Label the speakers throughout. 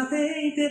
Speaker 1: সাথেই তে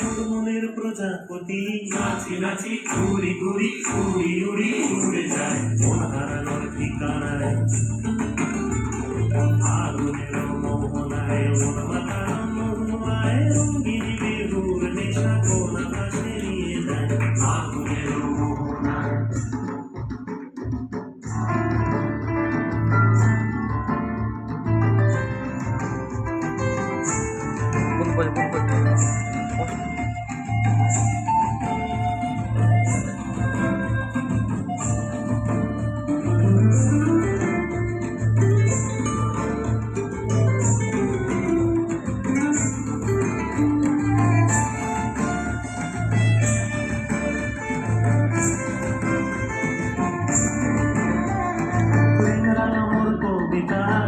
Speaker 1: তোর মনের প্রজাপতি। নাচি নাচি, ঘুরি ঘুরি উড়ি উড়ি, উড়ে যায়। মন হারানোর ঠিকানায়।
Speaker 2: বন্ধ
Speaker 1: করে বন্ধ করে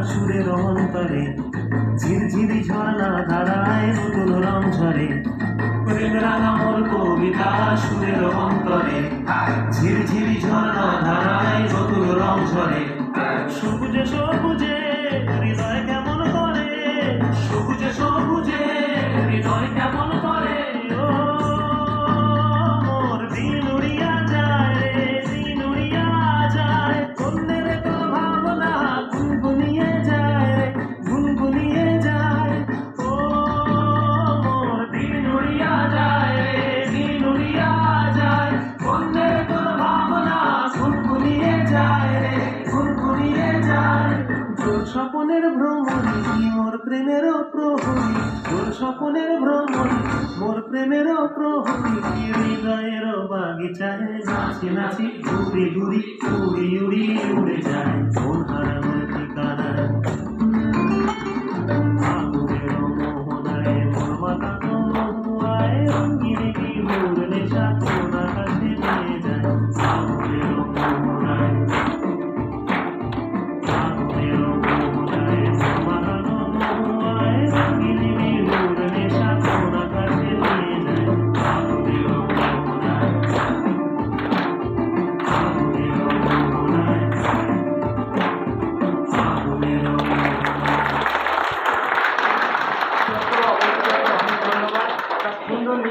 Speaker 1: সুরের অন্তরে ঝিরঝিরি ঝর্ণা ধারা অন্তরে। প্রেমরা মোর কবিতা সুরের অন্তরে। ঝিরঝিরি ঝর্ণা ধারায় চতুর রং ঝরে। সবুজে সবুজ স্বপনের ভ্রমণ, মোর প্রেমের প্রহরী। মোর স্বপনের ভ্রমণ, মোর প্রেমের প্রহরী। হৃদয়ের বাগিচায় নাচি নাচি, ঘুরি ঘুরি, উড়ি উড়ি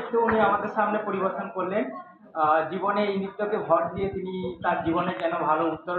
Speaker 3: নৃত্য উনি আমাদের সামনে পরিবেশন করলেন। জীবনে এই নৃত্যকে ভর দিয়ে তিনি তার জীবনে যেন ভালো উত্তর